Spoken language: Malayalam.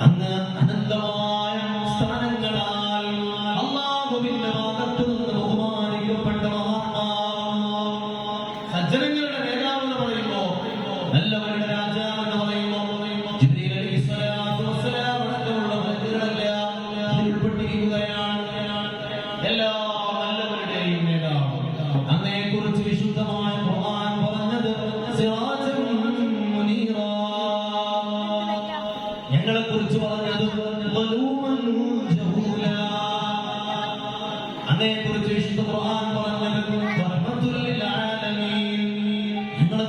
അങ്ങ് അനന്തമായ സ്ഥാനങ്ങളാൽ അള്ളാഹുവിന്റെ ഭാഗത്ത് നിന്ന് ബഹുമാനിക്കപ്പെട്ട സജ്ജനങ്ങളുടെ നേതാവ് എന്ന് പറയുമ്പോ നല്ലവരുടെ രാജാവ് എന്ന് പറയുമ്പോ ഉൾപ്പെട്ടിരിക്കുകയാണ്. എല്ലാ ഞങ്ങളെ കുറിച്ച് പറഞ്ഞത് ജഹൂലാ കുറിച്ച് വിശുദ്ധ ഖുർആൻ പറഞ്ഞത് ഞങ്ങളെ